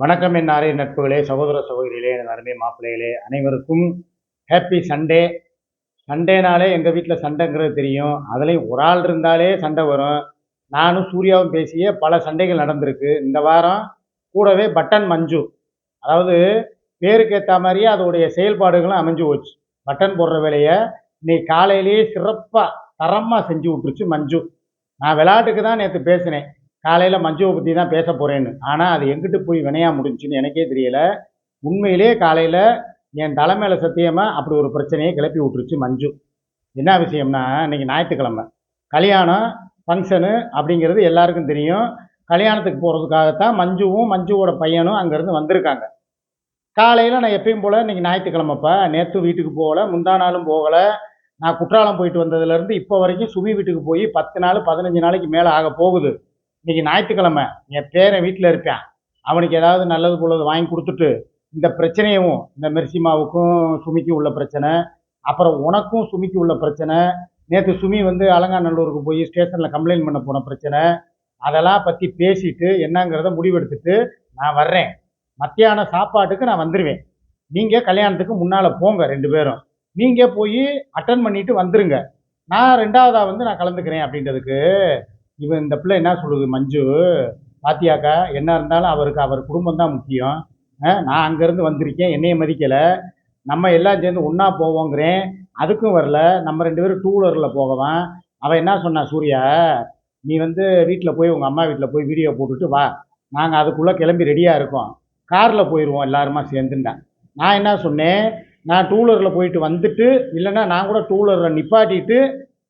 வணக்கம் என் ஆரிய நட்புகளே சகோதர சகோதரிகளே எல்லாருமே அருமை மாப்பிள்ளைகளே. அனைவருக்கும் ஹாப்பி சண்டே சண்டேனாலே எங்கள் வீட்டில் சண்டைங்கிறது தெரியும். அதுலேயும் ஒரு ஆள் இருந்தாலே சண்டை வரும். நானும் சூர்யாவும் பேசிய பல சண்டைகள் நடந்திருக்கு. இந்த வாரம் கூடவே பட்டன் மஞ்சு. அதாவது பேருக்கு ஏற்ற மாதிரியே அதோடைய செயல்பாடுகளும் அமைஞ்சு போச்சு. பட்டன் போடுற வேலையை இன்னைக்கு காலையிலேயே சிறப்பாக தரமாக செஞ்சு விட்டுருச்சு மஞ்சு. நான் விளையாட்டுக்கு தான் நேற்று பேசினேன். காலையில் மஞ்சுவை பற்றி தான் பேச போகிறேன்னு ஆனால் அது எங்கிட்டு போய் வினையாக முடிஞ்சுன்னு எனக்கே தெரியல. உண்மையிலே காலையில் என் தலைமையில சத்தியமாக அப்படி ஒரு பிரச்சனையை கிளப்பி விட்டுருச்சு மஞ்சு. என்ன விஷயம்னா இன்றைக்கி ஞாயிற்றுக்கிழமை. கல்யாணம் ஃபங்க்ஷனு அப்படிங்கிறது எல்லாருக்கும் தெரியும். கல்யாணத்துக்கு போகிறதுக்காகத்தான் மஞ்சுவும் மஞ்சுவோட பையனும் அங்கேருந்து வந்திருக்காங்க. காலையில் நான் எப்பயும் போல் இன்றைக்கி ஞாயிற்றுக்கிழமைப்பா. நேற்று வீட்டுக்கு போகலை முந்தா நாளும் போகலை. நான் குற்றாலம் போயிட்டு வந்ததுலேருந்து இப்போ வரைக்கும் சுமி வீட்டுக்கு போய் பத்து நாள் பதினஞ்சு நாளைக்கு மேலே ஆக போகுது. இன்னைக்கு ஞாயிற்றுக்கிழமை என் பேரன் வீட்டில் இருப்பேன் அவனுக்கு ஏதாவது நல்லது போலது வாங்கி கொடுத்துட்டு இந்த பிரச்சனையும் இந்த மெர்சிமாவுக்கும் சுமிக்கும் உள்ள பிரச்சனை அப்புறம் உனக்கும் சுமிக்கு உள்ள பிரச்சனை நேற்று சுமி வந்து அலங்காநல்லூருக்கு போய் ஸ்டேஷனில் கம்ப்ளைண்ட் பண்ண போன பிரச்சனை அதெல்லாம் பற்றி பேசிட்டு என்னங்கிறத முடிவெடுத்துட்டு நான் வர்றேன். மத்தியான சாப்பாட்டுக்கு நான் வந்துடுவேன் நீங்கள் கல்யாணத்துக்கு முன்னால் போங்க ரெண்டு பேரும். நீங்கள் போய் அட்டன் பண்ணிட்டு வந்துருங்க. நான் ரெண்டாவதாக வந்து நான் கலந்துக்கிறேன் அப்படின்றதுக்கு இவன் இந்த பிள்ளை என்ன சொல்லுது மஞ்சு? பாத்தியாக்கா என்ன இருந்தாலும் அவருக்கு அவர் குடும்பம் தான் முக்கியம். நான் அங்கேருந்து வந்திருக்கேன் என்னைய மதிக்கலை. நம்ம எல்லாம் சேர்ந்து ஒன்றா போவோங்கிறேன். அதுக்கும் வரல. நம்ம ரெண்டு பேரும் டூ வீலரில் போகவான். அவன் என்ன சொன்னா சூர்யா நீ வந்து வீட்டில் போய் உங்கள் அம்மா வீட்டில் போய் வீடியோ போட்டுட்டு வா. நாங்கள் அதுக்குள்ளே கிளம்பி ரெடியாக இருக்கோம். காரில் போயிடுவோம் எல்லாருமா சேர்ந்துட்டேன் நான் என்ன சொன்னேன் நான் டூலரில் போயிட்டு வந்துட்டு இல்லைன்னா நான் கூட டூலரில் நிப்பாட்டிட்டு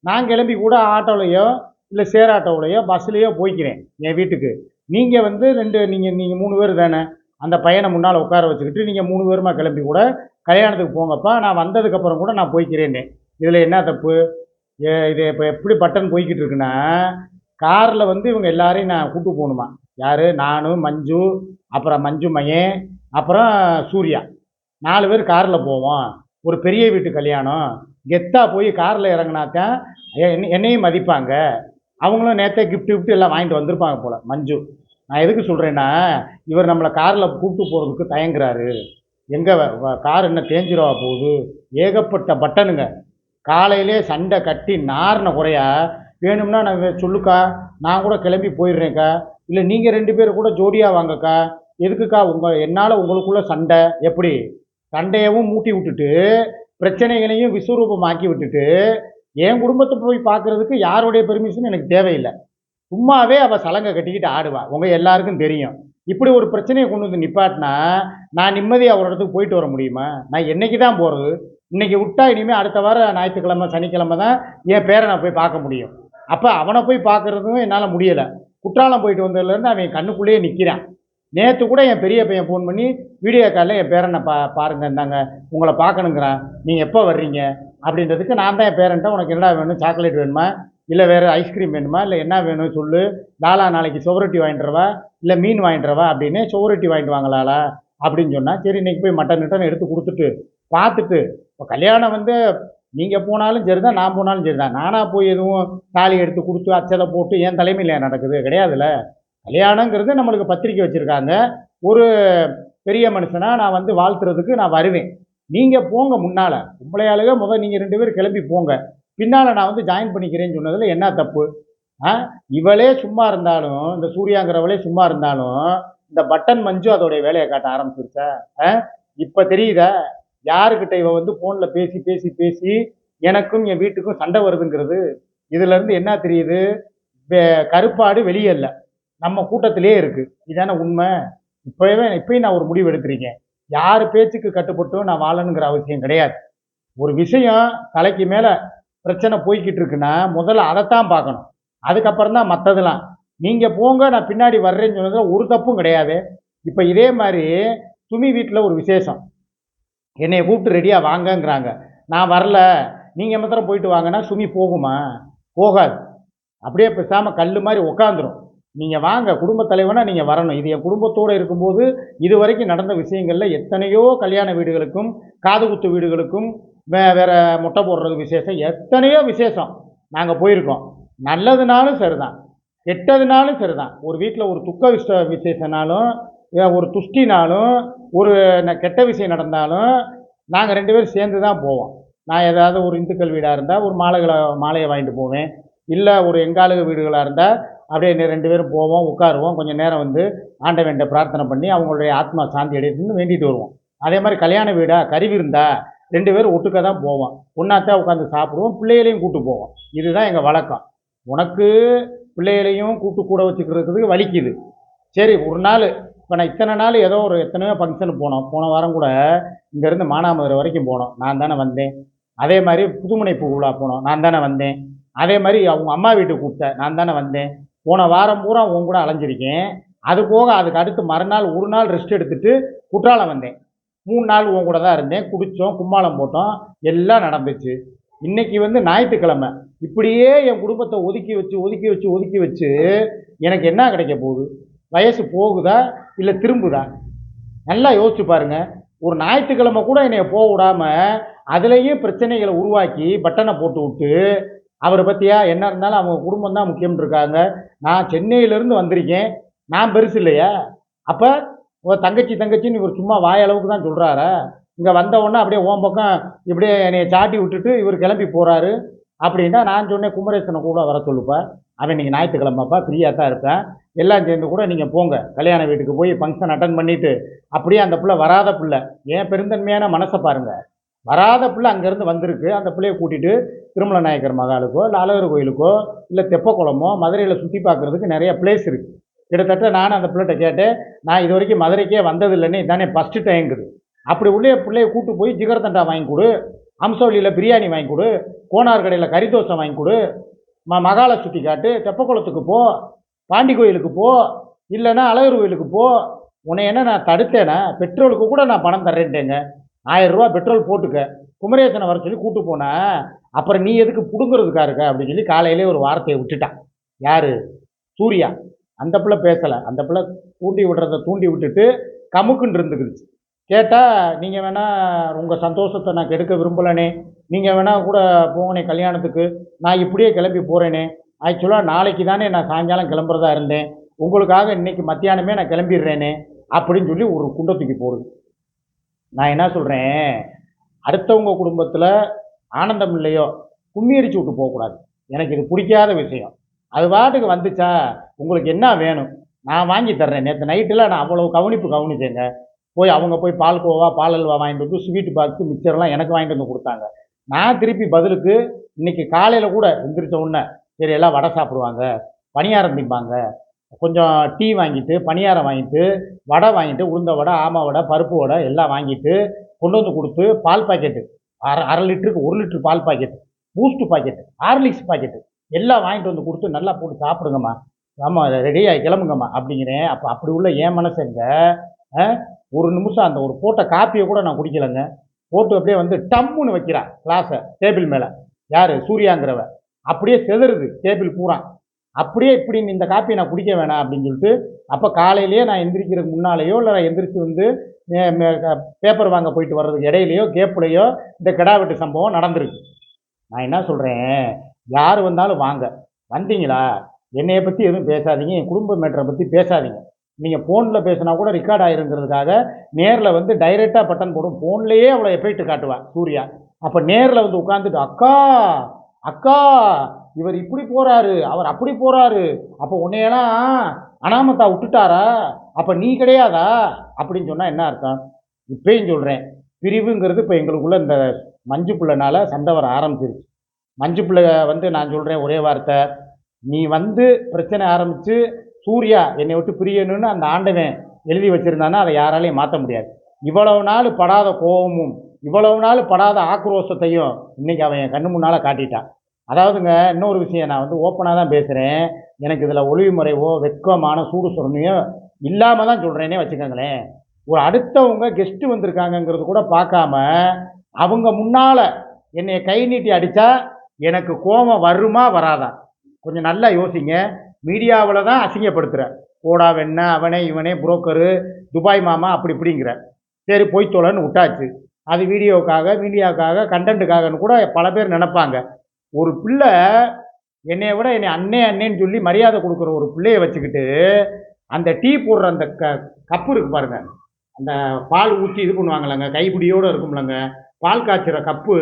நான் கிளம்பி கூட ஆட்டோலையோ இல்லை சேர் ஆட்டோவிலையோ பஸ்லேயோ போய்க்கிறேன் என் வீட்டுக்கு. நீங்கள் வந்து ரெண்டு நீங்கள் நீங்கள் மூணு பேர் தானே அந்த பையனை முன்னால் உட்கார வச்சுக்கிட்டு நீங்கள் மூணு பேருமா கிளம்பி கூட கல்யாணத்துக்கு போங்கப்பா நான் வந்ததுக்கப்புறம் கூட நான் போய்க்கிறேன்னு இதில் என்ன தப்பு? ஏ இது இப்போ எப்படி பட்டன் போய்கிட்டு இருக்குன்னா காரில் வந்து இவங்க எல்லாரையும் நான் கூட்டு போகணுமா? யார்? நானும் மஞ்சு அப்புறம் மஞ்சு மையன் அப்புறம் சூர்யா. நாலு பேர் காரில் போவோம். ஒரு பெரிய வீட்டு கல்யாணம். கெத்தாக போய் காரில் இறங்கினாத்தான் என்னை- என்னையும் மதிப்பாங்க. அவங்களும் நேற்றே கிஃப்ட் கிஃப்ட் எல்லாம் வாங்கிட்டு வந்திருப்பாங்க போல். மஞ்சு நான் எதுக்கு சொல்கிறேன்னா இவர் நம்மளை காரில் கூப்பிட்டு போகிறதுக்கு தயங்குறாரு. எங்கே கார் என்ன தேஞ்சிரவா போகுது? ஏகப்பட்ட பட்டனுங்க. காலையிலே சண்டை கட்டி நாரின குறையா வேணும்னா நான் சொல்லுக்கா? நான் கூட கிளம்பி போயிடுறேன்க்கா. இல்லை நீங்கள் ரெண்டு பேரும் கூட ஜோடியாக வாங்கக்கா. எதுக்குக்கா உங்கள் என்னால் உங்களுக்குள்ள சண்டை? எப்படி? சண்டையவும் மூட்டி விட்டுட்டு பிரச்சனைகளையும் விஸ்வரூபமாக்கி விட்டுட்டு என் குடும்பத்தை போய் பார்க்கறதுக்கு யாருடைய பெர்மிஷன் எனக்கு தேவையில்லை. சும்மாவே அவள் சலங்கை கட்டிக்கிட்டு ஆடுவா. உங்கள் எல்லாருக்கும் தெரியும். இப்படி ஒரு பிரச்சனையை கொண்டு வந்து நிப்பாட்டினா நான் நிம்மதியாக ஒரு இடத்துக்கு போயிட்டு வர முடியுமா? நான் என்னைக்கு தான் போகிறது இன்றைக்கி விட்டா இனிமேல் அடுத்த வாரம் ஞாயிற்றுக்கிழமை சனிக்கிழமை தான் என் பேரை நான் போய் பார்க்க முடியும். அப்போ அவனை போய் பார்க்கறதும் என்னால் முடியலை. குற்றாலம் போயிட்டு வந்ததுலேருந்து அவன் கண்ணுக்குள்ளேயே நிற்கிறான் நேற்று கூட என் பெரிய பையன் ஃபோன் பண்ணி வீடியோ காலில் என் பேரனை பா பாருங்க இருந்தாங்க உங்களை பார்க்கணுங்கிறான். நீங்கள் எப்போ வர்றீங்க? அப்படின்றதுக்கு நான் தான் என் பேரன்ட்ட உனக்கு என்ன வேணும்? சாக்லேட் வேணுமா? இல்லை வேறு ஐஸ்கிரீம் வேணுமா? இல்லை என்ன வேணும் சொல்லு? லாலா நாளைக்கு சுவரொட்டி வாங்கிட்டுறவா இல்லை மீன் வாங்கிட்டுறவா அப்படின்னு சுவரொட்டி வாங்கிட்டு வாங்கலாலா அப்படின்னு சொன்னால் சரி இன்றைக்கி போய் மட்டன் கிட்டன் எடுத்து கொடுத்துட்டு பார்த்துட்டு இப்போ கல்யாணம் வந்து நீங்கள் போனாலும் சரி தான் நான் போனாலும் சரி தான் நானாக போய் எதுவும் தாலி எடுத்து கொடுத்து அச்சதை போட்டு என் தலைமையில் நடக்குது. கிடையாதுல்ல? கல்யாணங்கிறது நம்மளுக்கு பத்திரிக்கை வச்சுருக்காங்க. ஒரு பெரிய மனுஷனாக நான் வந்து வாழ்த்துறதுக்கு நான் வருவேன். நீங்கள் போங்க முன்னால். உங்களையாளுக முதல் நீங்கள் ரெண்டு பேரும் கிளம்பி போங்க. பின்னால் நான் வந்து ஜாயின் பண்ணிக்கிறேன்னு சொன்னதில் என்ன தப்பு? ஆ? இவளே சும்மா இருந்தாலும் இந்த சூர்யாங்கிறவளே சும்மா இருந்தாலும் இந்த பட்டன் மஞ்சு அதோடைய வேலையை காட்ட ஆரம்பிச்சிருச்சா? ஆ? இப்போ தெரியுதா? யாருக்கிட்ட இவ வந்து ஃபோனில் பேசி பேசி பேசி எனக்கும் என் வீட்டுக்கும் சண்டை வருதுங்கிறது? இதுலேருந்து என்ன தெரியுது? கருப்பாடு வெளியே இல்லை. நம்ம கூட்டத்திலே இருக்கு. இதான உண்மை? இப்பவே இப்பயும் நான் ஒரு முடிவு எடுத்திருக்கேன். யார் பேச்சுக்கு கட்டுப்பட்டும் நான் வாழணுங்கிற அவசியம் கிடையாது. ஒரு விஷயம் தலைக்கு மேலே பிரச்சனை போய்கிட்டு இருக்குன்னா முதல்ல அதைத்தான் பார்க்கணும். அதுக்கப்புறம் தான் மற்றதெல்லாம் நீங்கள் போங்க நான் பின்னாடி வர்றேன்னு சொன்னதில் ஒரு தப்பும் கிடையாது. இப்போ இதே மாதிரி சுமி வீட்டில் ஒரு விசேஷம். என்னை கூப்பிட்டு ரெடியாக வாங்கங்கிறாங்க. நான் வரல. நீங்கள் மாத்திரம் போயிட்டு வாங்கன்னா சுமி போகுமா? போகாது. அப்படியே பேசாமல் கல் மாதிரி உக்காந்துரும். நீங்கள் வாங்க குடும்பத் தலைவனாக நீங்கள் வரணும். இது என் குடும்பத்தோடு இருக்கும்போது இது வரைக்கும் நடந்த விஷயங்களில் எத்தனையோ கல்யாண வீடுகளுக்கும் காது குத்து வீடுகளுக்கும் வே வேறு முட்டை போடுறது விசேஷம். எத்தனையோ விசேஷம் நாங்கள் போயிருக்கோம். நல்லதுனாலும் சரிதான். கெட்டதுனாலும் சரிதான். ஒரு வீட்டில் ஒரு துக்க விச விசேஷனாலும் ஒரு துஷ்டினாலும் ஒரு ந- கெட்ட விஷயம் நடந்தாலும் நாங்கள் ரெண்டு பேரும் சேர்ந்து தான் போவோம். நான் ஏதாவது ஒரு இந்துக்கள் வீடாக இருந்தால் ஒரு மாலைகளை மாலையை வாங்கிட்டு போவேன். இல்லை ஒரு எங்காளுக வீடுகளாக இருந்தால் அப்படியே ரெண்டு பேரும் போவோம் உட்காருவோம். கொஞ்சம் நேரம் வந்து ஆண்டவன்ட்ட பிரார்த்தனை பண்ணி அவங்களுடைய ஆத்மா சாந்தி அடையணும்னு வேண்டிட்டு வருவோம். அதே மாதிரி கல்யாண வீடா கறி விருந்தா ரெண்டு பேரும் ஒட்டுக்க தான் போவோம். ஒன்றாத்தான் உட்காந்து சாப்பிடுவோம் பிள்ளைகளையும் கூப்பிட்டு போவோம். இதுதான் எங்கள் வழக்கம். உனக்கு பிள்ளைகளையும் கூட்டு கூட வச்சுக்கிறதுக்கு வலிக்குது. சரி ஒரு நாள் இப்போ நான் இத்தனை நாள் ஏதோ ஒரு எத்தனையோ ஃபங்க்ஷனுக்கு போனோம். போன வாரம் கூட இங்கேருந்து மானாமதுரை வரைக்கும் போனோம். நான் தானே வந்தேன். அதே மாதிரி புதுமனை பூவிழா போனோம். நான் தானே வந்தேன். அதே மாதிரி அவங்க அம்மா வீட்டுக்கு கூப்பிட்டேன். நான் தானே வந்தேன். போன வாரம் பூரா உன் கூட அலைஞ்சிருக்கேன். அது போக அதுக்கு அடுத்து மறுநாள் ஒரு நாள் ரெஸ்ட் எடுத்துட்டு குற்றாலம் வந்தேன். மூணு நாள் உன் கூட தான் இருந்தேன். குடித்தோம் கும்மாளம் போட்டோம். எல்லாம் நடந்துச்சு. இன்னைக்கு வந்து ஞாயிற்றுக்கிழமை. இப்படியே என் குடும்பத்தை ஒதுக்கி வச்சு ஒதுக்கி வச்சு ஒதுக்கி வச்சு எனக்கு என்ன கிடைக்க போகுது? வயசு போகுதா? இல்லை திரும்புதா? நல்லா யோசிச்சு பாருங்கள் ஒரு ஞாயிற்றுக்கிழமை கூட என்னை போக விடாமல் அதுலேயே பிரச்சனைகளை உருவாக்கி பட்டனை போட்டு விட்டு அவரை பற்றியா என்ன இருந்தாலும் அவங்க குடும்பம் தான் முக்கியம் இருக்காங்க. நான் சென்னையிலேருந்து வந்திருக்கேன். நான் பெருசு இல்லையா. அப்போ உன் தங்கச்சி தங்கச்சின்னு இவர் சும்மா வாயளவுக்கு தான் சொல்கிறாரு இங்கே வந்தவொடனே அப்படியே ஓம் பக்கம் இப்படியே என்னைய சாட்டி விட்டுட்டு இவர் கிளம்பி போகிறாரு அப்படின்னா நான் சொன்னேன் குமரேசனை கூட வர சொல்லுப்பா. அவன் நீங்கள் ஞாயிற்றுக்கிழமைப்பா ஃப்ரீயாக தான் இருப்பேன். எல்லாம் சேர்ந்து கூட நீங்கள் போங்க. கல்யாண வீட்டுக்கு போய் ஃபங்க்ஷன் அட்டன் பண்ணிவிட்டு அப்படியே அந்த பிள்ளை வராத பிள்ளை. ஏன் பெருந்தன்மையான மனசை பாருங்கள் வராத பிள்ளை அங்கேருந்து வந்திருக்கு. அந்த பிள்ளைய கூட்டிகிட்டு திருமல நாயக்கர் மகாலுக்கோ இல்லை அழகர் கோயிலுக்கோ இல்லை தெப்பக்குளமோ மதுரையில் சுற்றி பார்க்குறதுக்கு நிறைய பிளேஸ் இருக்குது கிட்டத்தட்ட நானும் அந்த பிள்ளைகிட்ட கேட்டேன் நான் இது வரைக்கும் மதுரைக்கே வந்ததில்லைன்னு இதானே ஃபஸ்ட்டு டைங்குது அப்படி உள்ளே பிள்ளைய கூட்டு போய் ஜிகர்தண்டா வாங்கி கொடு அம்சவழியில் பிரியாணி வாங்கி கொடு கோனார் கடையில் கறி தோசை வாங்கி கொடு ம மகாலை சுற்றி காட்டு தெப்பக்குளத்துக்கு போ பாண்டி கோயிலுக்கு போ இல்லைன்னா அழகர் கோயிலுக்கு போ உன்னை என்ன நான் தடுத்தேனே? பெட்ரோலுக்கு கூட நான் பணம் தர்றேன்ட்டேங்க. ஆயிரம் ரூபா பெட்ரோல் போட்டுக்க. குமரேசனை வர சொல்லி கூட்டு போன. அப்புறம் நீ எதுக்கு பிடுங்குறதுக்கா இருக்க? அப்படின்னு சொல்லி காலையிலே ஒரு வார்த்தையை விட்டுட்டான். யார்? சூர்யா. அந்த பிள்ளை பேசலை. அந்த பிள்ளை தூண்டி விடுறத தூண்டி விட்டுட்டு கமுக்குன்னு இருந்துக்குச்சு கேட்டால் நீங்கள் வேணால் உங்கள் சந்தோஷத்தை நான் கெடுக்க விரும்பலனே. நீங்கள் வேணால் கூட போங்கனே கல்யாணத்துக்கு. நான் இப்படியே கிளம்பி போகிறேனே ஆக்சுவலாக நாளைக்கு தானே நான் சாயங்காலம் கிளம்புறதா இருந்தேன். உங்களுக்காக இன்னைக்கு மத்தியானமே நான் கிளம்பிடுறேனே. அப்படின்னு சொல்லி ஒரு குண்டை தூக்கி போடுது நான் என்ன சொல்கிறேன் அடுத்தவங்க குடும்பத்தில் ஆனந்தம் இல்லையோ கும்மி அடிச்சு விட்டு போகக்கூடாது. எனக்கு இது பிடிக்காத விஷயம். அது பாட்டுக்கு வந்துச்சா? உங்களுக்கு என்ன வேணும்? நான் வாங்கி தர்றேன். நேற்று நைட்டில் நான் அவ்வளோ கவனிப்பு கவனிச்சேங்க. போய் அவங்க போய் பால் கோவா பால் அல்வா வாங்கிட்டு வந்து ஸ்வீட் பாக்ஸு மிச்சர்லாம் எனக்கு வாங்கிட்டு வந்து கொடுத்தாங்க. நான் திருப்பி பதிலுக்கு இன்னைக்கு காலையில் கூட எந்திரிச்ச உடனே சரி எல்லாம் வடை சாப்பிடுவாங்க பணியாரம் திம்பாங்க கொஞ்சம் டீ வாங்கிட்டு பணியாரம் வாங்கிட்டு வடை வாங்கிட்டு உளுந்த வடை ஆமா வடை பருப்பு வடை எல்லாம் வாங்கிட்டு கொண்டு வந்து கொடுத்து பால் பாக்கெட்டு அரை அரை லிட்டருக்கு ஒரு லிட்டர் பால் packet Boost packet Horlicks packet எல்லாம் வாங்கிட்டு வந்து கொடுத்து நல்லா போட்டு சாப்பிடுங்கம்மா. ஆமாம் ரெடியாகி கிளம்புங்கம்மா. அப்படிங்கிறேன். அப்போ அப்படி உள்ள ஏன் மனசுங்க ஒரு நிமிஷம் அந்த ஒரு போட்ட காப்பியை கூட நான் குடிக்கலைங்க. போட்டு அப்படியே வந்து டம்முன்னு வைக்கிறான் கிளாஸை டேபிள் மேலே. யார்? சூர்யாங்கிறவ. அப்படியே செதறுது டேபிள் பூரா. அப்படியே இப்படி இந்த காப்பியை நான் குடிக்க வேணாம் அப்படின்னு சொல்லிட்டு அப்போ காலையிலேயே நான் எந்திரிக்கிறதுக்கு முன்னாலேயோ இல்லை நான் எந்திரிச்சு வந்து பேப்பர் வாங்க போயிட்டு வர்றதுக்கு இடையிலையோ கேப்புலையோ இந்த கிடா வெட்டு சம்பவம் நடந்திருக்கு. நான் என்ன சொல்கிறேன் யார் வந்தாலும் வாங்க. வந்தீங்களா? என்னையை பற்றி எதுவும் பேசாதீங்க. என் குடும்ப மேட்டரை பற்றி பேசாதீங்க. நீங்கள் ஃபோனில் பேசினா கூட ரெக்கார்ட் ஆயிருங்கிறதுக்காக நேரில் வந்து டைரெக்டாக பட்டன் போடும். ஃபோன்லேயே அவளை எஃபெக்ட் காட்டுவா சூர்யா. அப்போ நேரில் வந்து உட்காந்துட்டு அக்கா! அக்கா! இவர் இப்படி போகிறாரு அவர் அப்படி போகிறாரு அப்போ உன்னையெல்லாம் அனாமத்தா விட்டுட்டாரா? அப்போ நீ கிடையாதா? அப்படின்னு சொன்னால் என்ன அர்த்தம்? இப்பயும் சொல்கிறேன் பிரிவுங்கிறது இப்போ எங்களுக்குள்ள இந்த மஞ்சு பிள்ளைனால சண்டை வர ஆரம்பிச்சிருச்சு. மஞ்சு பிள்ளை வந்து நான் சொல்கிறேன் ஒரே வார்த்தை. நீ வந்து பிரச்சனை ஆரம்பித்து சூர்யா என்னை விட்டு பிரியணும்னு அந்த ஆண்டவன் எழுதி வச்சுருந்தானா அதை யாராலையும் மாற்ற முடியாது. இவ்வளவு நாள் படாத கோபமும் இவ்வளவு நாள் படாத ஆக்ரோஷத்தையும் இன்னைக்கு அவன் என் கண்ணு முன்னால் காட்டிட்டான். அதாவதுங்க இன்னொரு விஷயம் நான் வந்து ஓப்பனாக தான் பேசுகிறேன் எனக்கு இதில் ஒளிவு முறைவோ வெட்கமான சூடு சொரணையோ இல்லாமல் தான் சொல்கிறேனே வச்சுக்கோங்களேன். ஒரு அடுத்தவங்க கெஸ்ட்டு வந்திருக்காங்கங்கிறது கூட பார்க்காம அவங்க முன்னால் என்னை கை நீட்டி அடித்தா எனக்கு கோபம் வருமா வராதா? கொஞ்சம் நல்லா யோசிங்க. மீடியாவில் தான் அசிங்கப்படுத்துகிற போடா வெண்ண அவனே இவனே புரோக்கரு துபாய் மாமா அப்படி இப்படிங்கிற. சரி போய் தொலைன்னு விட்டாச்சு. அது வீடியோவுக்காக மீடியாவுக்காக கண்டென்ட்டுக்காகன்னு கூட பல பேர் நினப்பாங்க. ஒரு பிள்ளை என்னைய விட என்னை அண்ணே அண்ணேன்னு சொல்லி மரியாதை கொடுக்குற ஒரு பிள்ளைய வச்சுக்கிட்டு அந்த டீ போடுற அந்த க கப்பு இருக்கு பாருங்க. அந்த பால் ஊற்றி இது பண்ணுவாங்கல்லங்க கைப்பிடியோடு இருக்கும்லங்க. பால் காய்ச்சுற கப்பு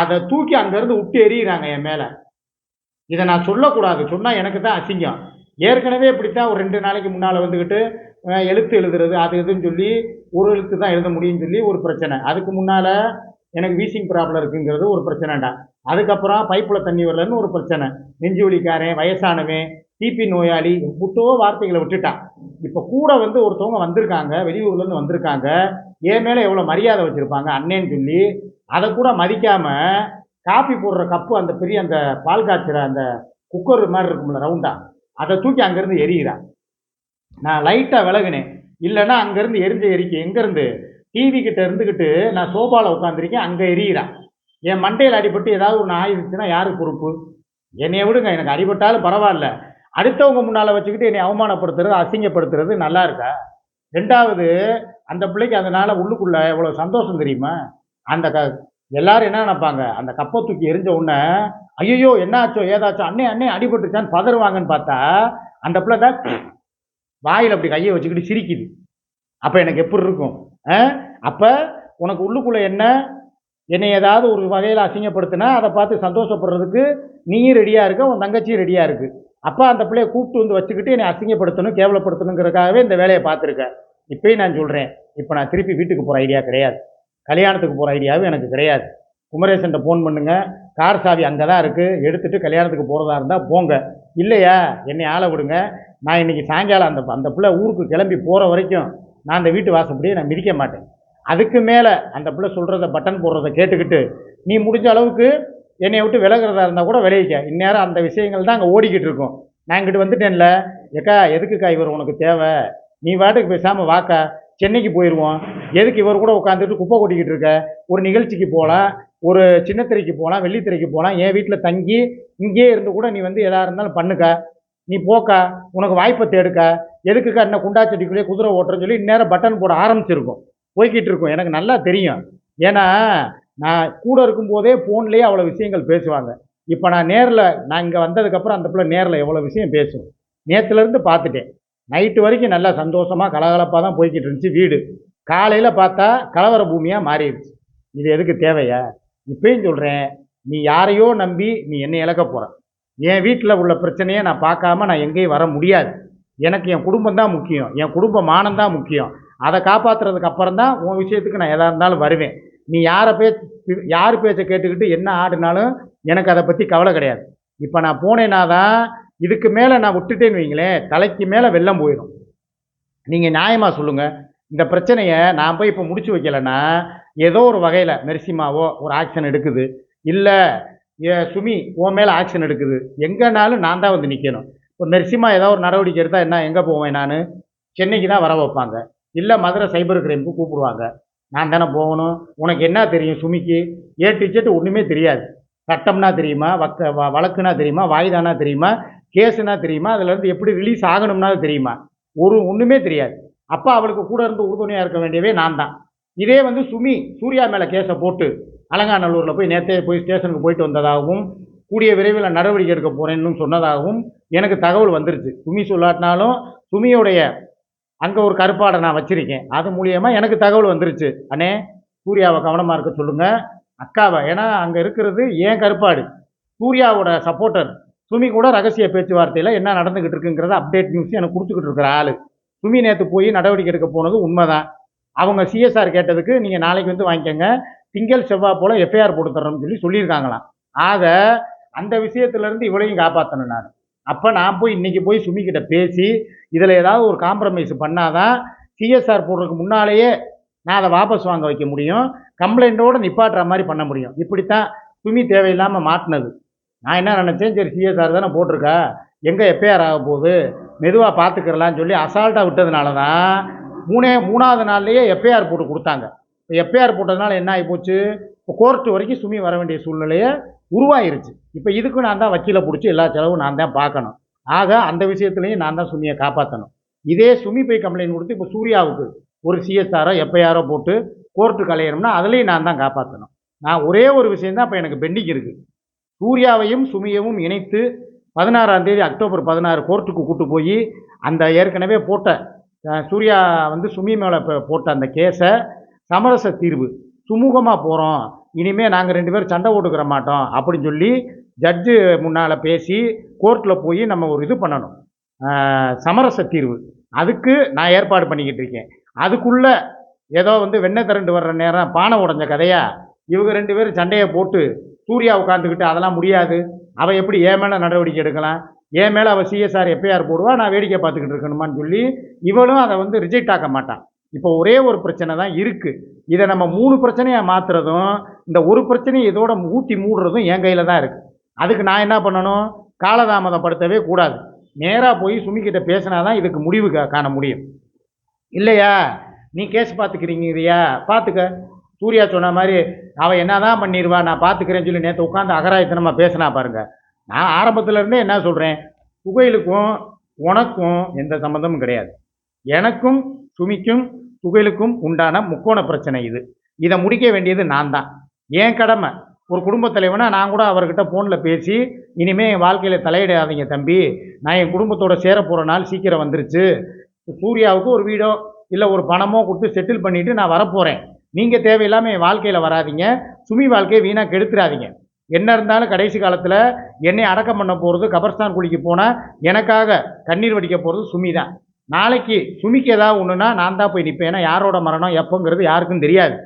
அதை தூக்கி அங்கேருந்து விட்டு எறிகிறாங்க என் மேலே. இதை நான் சொல்லக்கூடாது. சொன்னால் எனக்கு தான் அசிங்கம். ஏற்கனவே இப்படித்தான் ஒரு ரெண்டு நாளைக்கு முன்னால் வந்துக்கிட்டு எழுத்து எழுதுறது அது இதுன்னு சொல்லி ஒரு எழுத்து தான் எழுத முடியும்னு சொல்லி ஒரு பிரச்சனை. அதுக்கு முன்னால் எனக்கு வீசிங் ப்ராப்ளம் இருக்குங்கிறது ஒரு பிரச்சனைடா. அதுக்கப்புறம் பைப்பில் தண்ணி வரலன்னு ஒரு பிரச்சனை. நெஞ்சு வலிக்காரன் வயசானவன் டிபி நோயாளி முட்டோ வார்த்தைகளை விட்டுட்டான் இப்போ கூட வந்து ஒருத்தவங்க வந்திருக்காங்க வெளியூர்லேருந்து வந்திருக்காங்க என் மேலே எவ்வளோ மரியாதை வச்சுருப்பாங்க அண்ணேன்னு சொல்லி அதை கூட மதிக்காமல் காஃபி போடுற கப்பு அந்த பெரிய அந்த பால் காய்ச்சிற அந்த குக்கர் மாதிரி இருக்கும்ல ரவுண்டாக அதை தூக்கி அங்கேருந்து எரியிறான் நான் லைட்டாக விலகினேன். இல்லைன்னா அங்கேருந்து எரிஞ்ச எரிக்க எங்கேருந்து டிவி கிட்ட இருந்துக்கிட்டு நான் சோபாவில் உட்காந்துருக்கேன் அங்கே எரியிறான் என் மண்டையில் அடிபட்டு ஏதாவது ஒன்று ஆயிடுச்சுன்னா யாருக்கு பொறுப்பு? என்னைய விடுங்க எனக்கு அடிபட்டாலும் பரவாயில்ல. அடுத்தவங்க முன்னால் வச்சுக்கிட்டு என்னை அவமானப்படுத்துறது அசிங்கப்படுத்துறது நல்லா இருக்கா? ரெண்டாவது அந்த பிள்ளைக்கு அதனால் உள்ளுக்குள்ளே எவ்வளோ சந்தோஷம் தெரியுமா? அந்த க எல்லாரும் என்ன நினைப்பாங்க? அந்த கப்பை தூக்கி எரிஞ்ச உடனே ஐயோ என்னாச்சோ ஏதாச்சோ அண்ணே அண்ணே அடிபட்டுச்சான்னு பதறுவாங்கன்னு பார்த்தா அந்த பிள்ளை தான் வாயில் அப்படி கையை வச்சுக்கிட்டு சிரிக்குது. அப்போ எனக்கு எப்படி இருக்கும்? அப்போ உனக்கு உள்ளுக்குள்ளே என்ன? என்னை ஏதாவது ஒரு வகையில் அசிங்கப்படுத்தினா அதை பார்த்து சந்தோஷப்படுறதுக்கு நீயும் ரெடியாக இருக்க உன் தங்கச்சியும் ரெடியாக இருக்கு. அப்போ அந்த பிள்ளைய கூப்பிட்டு வந்து வச்சுக்கிட்டு என்னை அசிங்கப்படுத்தணும் கேவலப்படுத்தணுங்கிறதுக்காகவே இந்த வேலையை பார்த்துருக்கேன் இப்பயும் நான் சொல்கிறேன் இப்போ நான் திருப்பி வீட்டுக்கு போகிற ஐடியா கிடையாது. கல்யாணத்துக்கு போகிற ஐடியாவும் எனக்கு கிடையாது. குமரேசன்ட்ட ஃபோன் பண்ணுங்கள் கார் சாவி அங்கே தான் இருக்குது எடுத்துகிட்டு கல்யாணத்துக்கு போகிறதா இருந்தால் போங்க. இல்லையா? என்னை ஆளை விடுங்க. நான் இன்னைக்கு சாயங்காலம் அந்த அந்த பிள்ளை ஊருக்கு கிளம்பி போகிற வரைக்கும் நான் அந்த வீட்டு வாசப்படியே நான் மிதிக்க மாட்டேன். அதுக்கு மேலே அந்த பிள்ளை சொல்கிறத பட்டன் போடுறத கேட்டுக்கிட்டு நீ முடிஞ்ச அளவுக்கு என்னை விட்டு விலகிறதா இருந்தால் கூட விளைவிக்க இந்நேரம் அந்த விஷயங்கள் தான் அங்கே ஓடிக்கிட்டு இருக்கும். நான் இங்கிட்டு வந்துட்டேன்ல. ஏக்கா எதுக்குக்கா இவர் உனக்கு தேவை? நீ வாட்டுக்கு பேசாமல் வாக்கா. சென்னைக்கு போயிடுவோம் எதுக்கு இவர் கூட உட்காந்துட்டு குப்பை கொட்டிக்கிட்டு இருக்க? ஒரு நிகழ்ச்சிக்கு போகலாம் ஒரு சின்னத்திரைக்கு போகலாம் வெள்ளித்திரைக்கு போகலாம் என் வீட்டில் தங்கி இங்கேயே இருந்து கூட நீ வந்து எதாக இருந்தாலும் பண்ணுக்கா. நீ போக்கா உனக்கு வாய்ப்பை தேடுக்கா. எதுக்குக்கா என்ன குண்டா செடிக்குள்ளேயே குதிரை ஓட்டுறன்னு சொல்லி இந்நேரம் பட்டன் போட ஆரம்பிச்சிருக்கும். போய்கிட்டு இருக்கும். எனக்கு நல்லா தெரியும். ஏன்னா நான் கூட இருக்கும்போதே ஃபோன்லேயே அவ்வளோ விஷயங்கள் பேசுவாங்க. இப்போ நான் நேரில் நான் இங்கே வந்ததுக்கப்புறம் அந்த பிள்ளை நேரில் எவ்வளோ விஷயம் பேசும். நேற்றுலேருந்து பார்த்துட்டேன். நைட்டு வரைக்கும் நல்லா சந்தோஷமாக கலகலப்பாக தான் போய்கிட்டு இருந்துச்சு வீடு. காலையில் பார்த்தா கலவர பூமியாக மாறிடுச்சு. இது எதுக்கு தேவையா? இப்பயும் சொல்கிறேன் நீ யாரையோ நம்பி நீ என்னை இழக்க போகிற என் வீட்டில் உள்ள பிரச்சனையை நான் பார்க்காம நான் எங்கேயும் வர முடியாது. எனக்கு என் குடும்பம் தான் முக்கியம். என் குடும்ப மானம் தான் முக்கியம். அதை காப்பாற்றுறதுக்கு அப்புறம் தான் உன் விஷயத்துக்கு நான் எதாக இருந்தாலும் வருவேன். நீ யாரை பேச்சு யார் பேச்சை கேட்டுக்கிட்டு என்ன ஆடினாலும் எனக்கு அதை பற்றி கவலை கிடையாது. இப்போ நான் போனேன்னா தான் இதுக்கு மேலே நான் விட்டுட்டேன்னு வைங்களேன் தலைக்கு மேலே வெள்ளம் போயிடும் நீங்கள் நியாயமாக சொல்லுங்கள் இந்த பிரச்சனையை நான் போய் இப்போ முடிச்சு வைக்கலைன்னா ஏதோ ஒரு வகையில் மெர்சிமாவோ ஒரு ஆக்ஷன் எடுக்குது. இல்லை ஏ சுமி உன் மேலே ஆக்ஷன் எடுக்குது. எங்கேனாலும் நான் தான் வந்து நிற்கணும் இப்போ மெர்சிமா ஏதாவது ஒரு நடவடிக்கை எடுத்தால் என்ன எங்கே போவேன் நான்? சென்னைக்கு தான் வர வைப்பாங்க. இல்லை மதுரை சைபர் கிரைமுக்கு கூப்பிடுவாங்க. நான் தானே போகணும்? உனக்கு என்ன தெரியும் சுமிக்கு? ஏ டிச்செட் ஒன்றுமே தெரியாது. சட்டம்னா தெரியுமா? வக்க வ- வழக்குனா தெரியுமா? வாய்தானா தெரியுமா? கேஸுனா தெரியுமா? அதுலேருந்து எப்படி ரிலீஸ் ஆகணும்னா தெரியுமா? ஒரு ஒன்றுமே தெரியாது. அப்போ அவளுக்கு கூட இருந்து உறுதுணையாக இருக்க வேண்டியவே நான் தான். இதே வந்து சுமி சூர்யா மேலே கேஸை போட்டு அலங்காநல்லூரில் போய் நேற்றே போய் ஸ்டேஷனுக்கு போயிட்டு வந்ததாகவும் கூடிய விரைவில் நடவடிக்கை எடுக்க போகிறேன்னு சொன்னதாகவும் எனக்கு தகவல் வந்துருச்சு. சுமி சொல்லாட்டினாலும் சுமியோடைய அங்கே ஒரு கருப்பாடை நான் வச்சுருக்கேன். அது மூலியமாக எனக்கு தகவல் வந்துருச்சு. அண்ணே சூர்யாவை கவனமாக இருக்க சொல்லுங்கள் அக்காவை ஏன்னா அங்கே இருக்கிறது ஏன் கருப்பாடு? சூர்யாவோட சப்போர்ட்டர். சுமி கூட ரகசிய பேச்சுவார்த்தையில் என்ன நடந்துக்கிட்டு இருக்குங்கிறத அப்டேட் நியூஸ் எனக்கு கொடுத்துக்கிட்டு இருக்கிற ஆள். சுமி நேற்று போய் நடவடிக்கை எடுக்க போனது உண்மைதான். அவங்க சிஎஸ்ஆர் கேட்டதுக்கு நீங்கள் நாளைக்கு வந்து வாங்கிக்கோங்க. திங்கள் செவ்வாய் போல் எஃப்ஐஆர் போட்டு சொல்லி சொல்லியிருக்காங்களாம். ஆக அந்த விஷயத்துலேருந்து இவளையும் காப்பாற்றணும் நான். அப்போ நான் போய் இன்றைக்கி போய் சுமிக்கிட்ட பேசி இதில் ஏதாவது ஒரு காம்ப்ரமைஸ் பண்ணாதான் சிஎஸ்ஆர் போடுறதுக்கு முன்னாலேயே நான் அதை வாபஸ் வாங்க வைக்க முடியும். கம்ப்ளைண்ட்டோடு நிப்பாட்டுற மாதிரி பண்ண முடியும். இப்படித்தான் சுமி தேவையில்லாமல் மாட்டினது. நான் என்ன நினச்சேன்? சரி சிஎஸ்ஆர் தானே போட்டிருக்கா? எங்கே எஃப்ஐஆர் ஆக போகுது? மெதுவாக பார்த்துக்கிறலான்னு சொல்லி அசால்ட்டாக விட்டதுனால தான் மூணே மூணாவது நாள்லேயே எஃப்ஐஆர் போட்டு கொடுத்தாங்க. எஃப்ஐஆர் போட்டதுனால என்ன ஆகி போச்சு? இப்போ கோர்ட்டு வரைக்கும் சுமி வர வேண்டிய சூழ்நிலையை உருவாயிருச்சு. இப்போ இதுக்கு நான் தான் வக்கீலை பிடிச்சி எல்லா செலவும் நான் தான் பார்க்கணும். ஆக அந்த விஷயத்துலையும் நான் தான் சுமியை காப்பாற்றணும் இதே சுமி போய் கம்ப்ளைண்ட் கொடுத்து இப்போ சூர்யாவுக்கு ஒரு சிஎஸ்ஆரோ எஃப்ஐஆரோ போட்டு கோர்ட்டு கலையணும்னா அதுலேயும் நான் தான் காப்பாற்றணும் நான் ஒரே ஒரு விஷயந்தான் இப்போ எனக்கு பெண்டிங் இருக்குது சூர்யாவையும் சுமியவும் இணைத்து பதினாறாம் தேதி அக்டோபர் பதினாறு கோர்ட்டுக்கு கூட்டு போய் அந்த ஏற்கனவே போட்ட சூர்யா வந்து சுமி மேலே போட்ட அந்த கேஸை சமரச தீர்வு. சுமூகமாக போகிறோம் இனிமேல் நாங்கள் ரெண்டு பேரும் சண்டை போட்டுக்கிற மாட்டோம். அப்படின்னு சொல்லி ஜட்ஜு முன்னால் பேசி கோர்ட்டில் போய் நம்ம ஒரு இது பண்ணணும். சமரச தீர்வு. அதுக்கு நான் ஏற்பாடு பண்ணிக்கிட்டு இருக்கேன். அதுக்குள்ளே ஏதோ வந்து வெண்ணெய் திரண்டு வர்ற நேரம் பானை உடைஞ்ச கதையா? இவங்க ரெண்டு பேரும் சண்டையை போட்டு சூர்யா உட்காந்துக்கிட்டு அதெல்லாம் முடியாது. அவள் எப்படி ஏன் மேலே நடவடிக்கை எடுக்கலாம்? என் மேலே அவள் சிஎஸ்ஆர் எஃப்ஐஆர் போடுவா? நான் வேடிக்கை பார்த்துக்கிட்டு இருக்கணுமான்னு சொல்லி இவளும் அதை வந்து ரிஜெக்ட் ஆக்க மாட்டான் இப்போ ஒரே ஒரு பிரச்சனை தான் இருக்குது இதை நம்ம மூணு பிரச்சனையாக மாற்றுறதும் இந்த ஒரு பிரச்சனையை இதோட ஊற்றி மூடுறதும் என் கையில் தான் இருக்குது அதுக்கு நான் என்ன பண்ணணும்? காலதாமதப்படுத்தவே கூடாது. நேராக போய் சுமிக்கிட்ட பேசினா தான் இதுக்கு முடிவு காண முடியும். இல்லையா? நீ கேஸ் பார்த்துக்கிறீங்கறியா பார்த்துக்க சூர்யா சொன்ன மாதிரி அவள் என்ன தான் பண்ணிடுவா நான் பார்த்துக்கிறேன்னு சொல்லி நேற்று உட்காந்து அகராயத்தனமாக பேசினா பாருங்கள் நான் ஆரம்பத்துலேருந்தே என்ன சொல்கிறேன் புகையிலுக்கும் உனக்கும் எந்த சம்மந்தமும் கிடையாது. எனக்கும் சுமிக்கும் புகையிலுக்கும் உண்டான முக்கோண பிரச்சனை இது. இதை முடிக்க வேண்டியது நான் தான் என் கடமை? ஒரு குடும்பத் தலைவனா நான் கூட அவர்கிட்ட ஃபோனில் பேசி இனிமேல் என் வாழ்க்கையில் தலையிடாதீங்க தம்பி. நான் என் குடும்பத்தோட சேர போகிற நாள் சீக்கிரம் வந்துருச்சு. சூர்யாவுக்கு ஒரு வீடோ இல்லை ஒரு பணமோ கொடுத்து செட்டில் பண்ணிவிட்டு நான் வரப்போகிறேன் நீங்கள் தேவையில்லாமல் என் வாழ்க்கையில் வராதீங்க. சுமி வாழ்க்கையை வீணாக கெடுத்துடாதீங்க என்ன இருந்தாலும் கடைசி காலத்தில் என்னை அடக்கம் பண்ண போகிறது கபர்ஸ்தான் குளிக்க போனால் எனக்காக கண்ணீர் வடிக்க போகிறது சுமி தான் நாளைக்கு சுமிக்கு ஏதாவது ஒன்றுனா நான் தான் போய் நிற்பேன் ஏன்னா யாரோட மரணம் எப்போங்கிறது யாருக்கும் தெரியாது.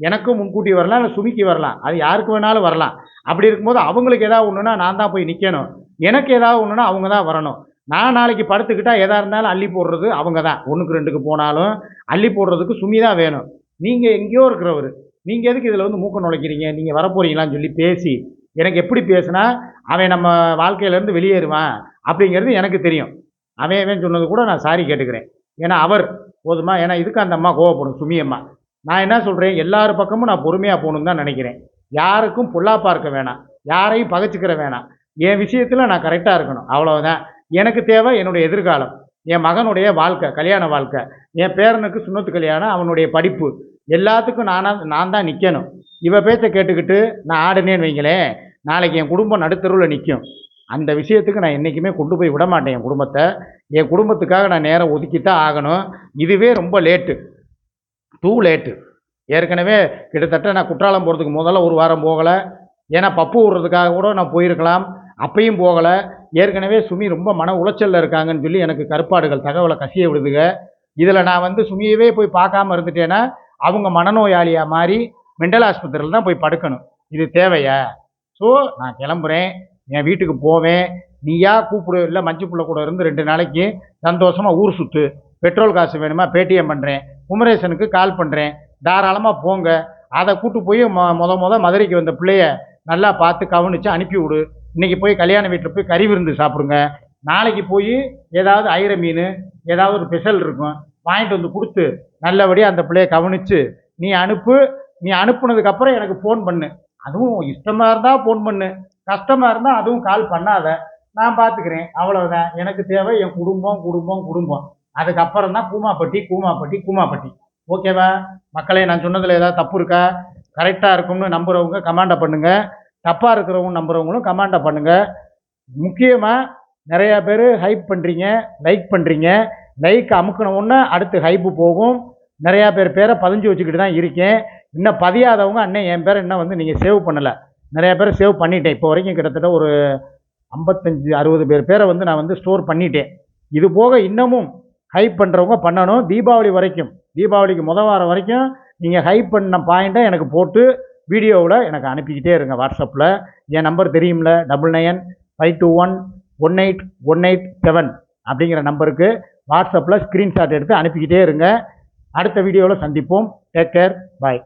எனக்கும் முன்கூட்டி வரலாம் இல்லை சுமிக்கு வரலாம். அது யாருக்கு வேணாலும் வரலாம். அப்படி இருக்கும்போது அவங்களுக்கு ஏதாவது ஒன்றுனா நான் தான் போய் நிற்கணும் எனக்கு ஏதாவது ஒன்றுனா அவங்க தான் வரணும். நான் நாளைக்கு படுத்துக்கிட்டால் எதாக இருந்தாலும் அள்ளி போடுறது அவங்க தான். ஒன்றுக்கு ரெண்டுக்கு போனாலும் அள்ளி போடுறதுக்கு சுமி தான் வேணும். நீங்கள் எங்கேயோ இருக்கிறவர். நீங்கள் எதுக்கு இதில் வந்து மூக்க நுழைக்கிறீங்க? நீங்கள் வரப்போறீங்களான்னு சொல்லி பேசி எனக்கு எப்படி பேசுனா அவன் நம்ம வாழ்க்கையிலேருந்து வெளியேறுவான் அப்படிங்கிறது எனக்கு தெரியும். அவன் அவன் சொன்னது கூட நான் சாரி கேட்டுக்கிறேன். ஏன்னா அவர் போதுமா? ஏன்னா இதுக்கு அந்த அம்மா கோவப்படும் சுமி அம்மா. நான் என்ன சொல்கிறேன் எல்லார் பக்கமும் நான் பொறுமையாக போகணுன்னு தான் நினைக்கிறேன். யாருக்கும் பொல்லா பார்க்க வேணாம். யாரையும் பகைச்சிக்கிற வேணாம். என் விஷயத்தில் நான் கரெக்டாக இருக்கணும். அவ்வளோதான் எனக்கு தேவை என்னுடைய எதிர்காலம். என் மகனுடைய வாழ்க்கை கல்யாண வாழ்க்கை. என் பேரனுக்கு சுண்ணத்து கல்யாணம் அவனுடைய படிப்பு. எல்லாத்துக்கும் நானாக நான் தான் நிற்கணும் இவ பேச்சை கேட்டுக்கிட்டு நான் ஆடுனேன்னு வைங்களேன். நாளைக்கு என் குடும்பம் நடுத்தருவில் நிற்கும் அந்த விஷயத்துக்கு நான் என்றைக்குமே கொண்டு போய் விட மாட்டேன் என் குடும்பத்தை. என் குடும்பத்துக்காக நான் நேரம் ஒதுக்கித்தான் ஆகணும். இதுவே ரொம்ப லேட்டு டூ லேட்டு ஏற்கனவே கிட்டத்தட்ட நான் குற்றாலம் போகிறதுக்கு முதல்ல ஒரு வாரம் போகலை. ஏன்னா பப்பு விடுறதுக்காக கூட நான் போயிருக்கலாம். அப்பயும் போகலை. ஏற்கனவே சுமி ரொம்ப மன உளைச்சலில் இருக்காங்கன்னு சொல்லி எனக்கு கருப்பாடுகள் தகவலை கசிய விடுதுங்க இதில் நான் வந்து சுமியவே போய் பார்க்காம இருந்துட்டேன்னா அவங்க மனநோயாளியாக மாறி மெண்டல் ஆஸ்பத்திரியில் தான் போய் படுக்கணும். இது தேவையா? ஸோ நான் கிளம்புறேன். என் வீட்டுக்கு போவேன். நீயா கூப்பிடு இல்லை மஞ்சு பிள்ளை கூட இருந்து ரெண்டு நாளைக்கு சந்தோஷமாக ஊர் சுற்று பெட்ரோல் காசு வேணுமா பேடிஎம் பண்ணுறேன் குமரேசனுக்கு கால் பண்ணுறேன் தாராளமாக போங்க. அதை கூட்டு போய் மொ மொத மொதல் மதுரைக்கு வந்த பிள்ளைய நல்லா பார்த்து கவனித்து அனுப்பி விடு. போய் கல்யாண வீட்டில் போய் கறி விருந்து சாப்பிடுங்க. நாளைக்கு போய் ஏதாவது ஐர மீன் ஏதாவது ஒரு ஸ்பெஷல் இருக்கும் வாங்கிட்டு வந்து கொடுத்து நல்லபடியாக அந்த பிள்ளைய கவனித்து நீ அனுப்பு. நீ அனுப்புனதுக்கப்புறம் எனக்கு ஃபோன் பண்ணு. அதுவும் இஷ்டமாக இருந்தால் ஃபோன் பண்ணு. கஷ்டமாக இருந்தால் அதுவும் கால் பண்ணாத. நான் பார்த்துக்கிறேன் அவ்வளவுதான். எனக்கு தேவை என் குடும்பம் குடும்பம் குடும்பம். அதுக்கப்புறம் தான் கூமாப்பட்டி கூமாப்பட்டி கூமாப்பட்டி. ஓகேவா மக்களே நான் சொன்னதில் ஏதாவது தப்பு இருக்கா? கரெக்டாக இருக்கும்னு நம்புறவங்க கமாண்டை பண்ணுங்க. தப்பாக இருக்கிறவங்க நம்புறவங்களும் கமாண்டை பண்ணுங்க. முக்கியமாக நிறையா பேர் ஹைப் பண்ணுறீங்க லைக் பண்ணுறீங்க லைக் அமுக்கின உடனே அடுத்து ஹைப்பு போகும். நிறையா பேர் பேரை பதிஞ்சு வச்சுக்கிட்டு தான் இருக்கேன். இன்னும் பதியாதவங்க அண்ணன் என் பேரை இன்னும் வந்து நீங்கள் சேவ் பண்ணலை. நிறையா பேர் சேவ் பண்ணிட்டேன். இப்போ வரைக்கும் கிட்டத்தட்ட ஒரு ஐம்பத்தஞ்சு அறுபது பேர் பேரை வந்து நான் வந்து ஸ்டோர் பண்ணிட்டேன். இது போக இன்னமும் ஹைப் பண்ணுறவங்க பண்ணணும். தீபாவளி வரைக்கும் தீபாவளிக்கு முத வாரம் வரைக்கும் நீங்கள் ஹைப் பண்ண பாயிண்ட்டை எனக்கு போட்டு வீடியோவில் எனக்கு அனுப்பிக்கிட்டே இருங்க வாட்ஸ்அப்பில் என் நம்பர் தெரியும்ல? Double nine five two one one eight one eight seven அப்படிங்கிற நம்பருக்கு வாட்ஸ்அப்பில் ஸ்க்ரீன்ஷாட் எடுத்து அனுப்பிக்கிட்டே இருங்க. அடுத்த வீடியோவில் சந்திப்போம். Take care bye